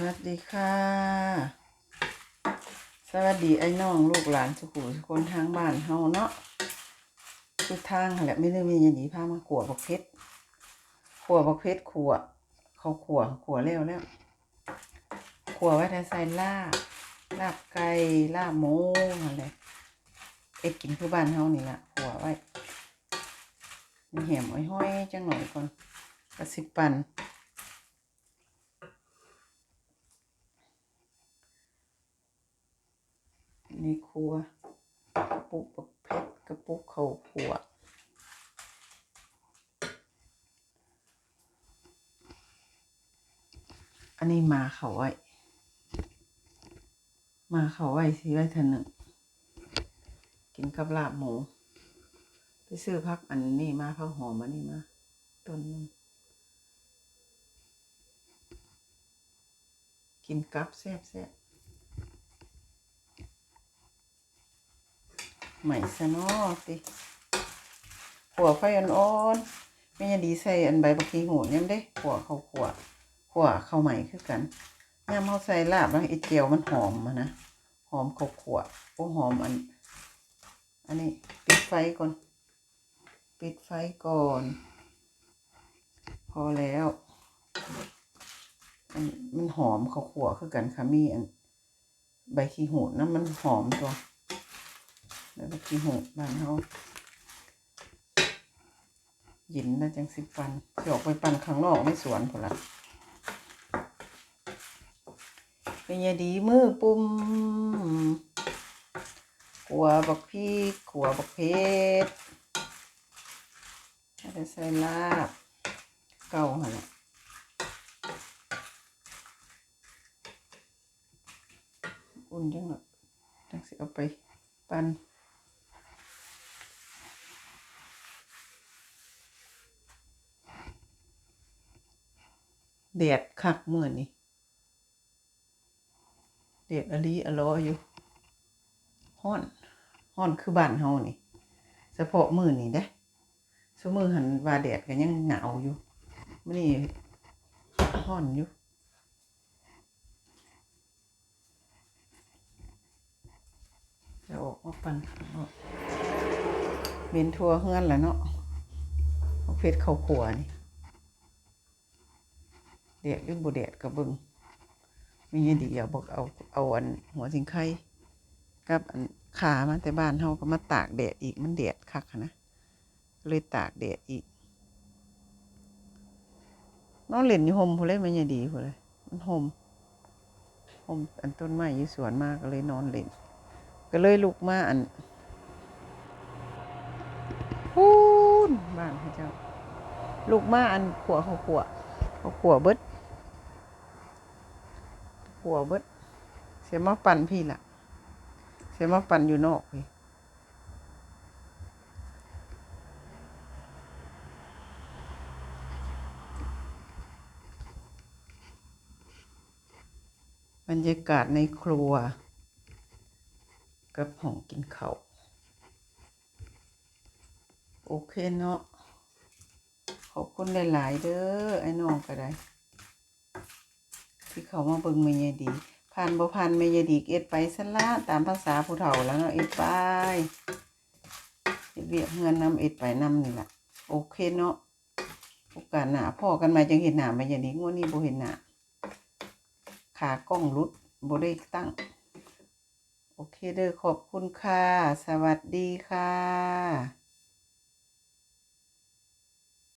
วัสดีค่ะ สวัสดีไอ้น้องลูกหลานสุขุมคนทางบ้านเฮาเนาะคือทางแหละไม่ได้มีอย่างนี้พามาขัวบักเพชรขัวบักเพชรขัวเขาขัวขัวแล้วแล้วขัวไว้ถ้าใส่ลาบลาบไก่ลาบหมูอะไรเอ็ดกินคือบ้านเฮานี่แหละขัวไว้มีแหมห้อยจังหน่อยก่อนกระสิบปัน ในครัวกระปุกบักเพชรกระปุกเข้าหัวอันนี้มาเขาไว้ มาเขาไว้สิไว้เทอหนึ่งกินกับลาบหมู ไปซื้อพักอันนี้มาพักหอมอันนี้มาต้นนึงกินกับแซ่บแซ่บ ใหม่ซะนาะติขัวไฟอ่อนๆไม่ยังดีใส่อันใบบักขีหูยังได้ขัวเขาขัวขัวเข้าใหม่คือกันยามเขาใส่ลาบแล้วไอ้เจียวมันหอมอะนะหอมเขาขัวโอ้หอมอัน อันนี้ปิดไฟก่อน ปิดไฟก่อน พอแล้วมันหอมเขาขัวคือกันค่ะมีอัน ใบขี้หูนะมันหอมตัว แล้วก็ขี้หูบานเขาหยินแล้วจังสิปันสิออกไปปั่นข้างนอกในสวนพอละเป็นยาดีมือปุ่มขัวบักพี่ขัวบักเพชรจะใส่ลาบเก่าหันละอุ่นจังหน่อยจังสิเอาไปปั่น แดดคักเมื่อนี่แดดอลีอลออยู่ฮ้อนฮ้อนคือบ้านเฮานี่เฉพาะมือนี่เด้ซุมื้อหันว่าแดดก็ยังหนาวอยู่มื้อนี้ฮ้อนอยู่จะออกมาปั่นข้างนอกเมนทัวเฮือนแหล้วเนาะเอาเพชรเขาขัวนี่ เดดหรือบ่เดดก็เบิ่งมีอันเดียวบอกเอาเอาอันหัวสิงไข่กับอันขามาแต่บ้านเฮาก็มาตากแดดอีกมันแดดคักนะเลยตากแดดอีกน้องเล่นอยู่ห่มพุ่นเลยมันยังดีพุ่นเลยมันห่มห่มอันต้นไม้อยู่สวนมากก็เลยนอนเล่นก็เลยลุกมาอันพูนบ้านพระเจ้าลุกมาอันขัวเขาขัวเอาขัวเบิด ขัวเบิดเสียมาปั่นพี่ล่ะ เสียมาปั่นอยู่นอกพี่บรรยากาศในครัว กับห้องกินข้าวโอเคเนาะขอบคุณหลาย ๆ เด้อไอ้น้องก็ได้ ที่เขามาเบิ่งเมยายดีผ่านบ่ผ่านเมยายดีเอ็ดไปซะละตามภาษาผู้เฒ่าแล้วเนาะเอ็ดไปเฮ็ดเวียเฮือนนำเอ็ดไปนำนี่แหละโอเคเนาะโอกาสหน้าพ่อกันมาจังเห็นหน้าเมยายดีงวดนี้บ่เห็นหน้าขากล้องหลุดบ่ได้ตั้ง โอเคเด้อขอบคุณค่ะ สวัสดีค่ะ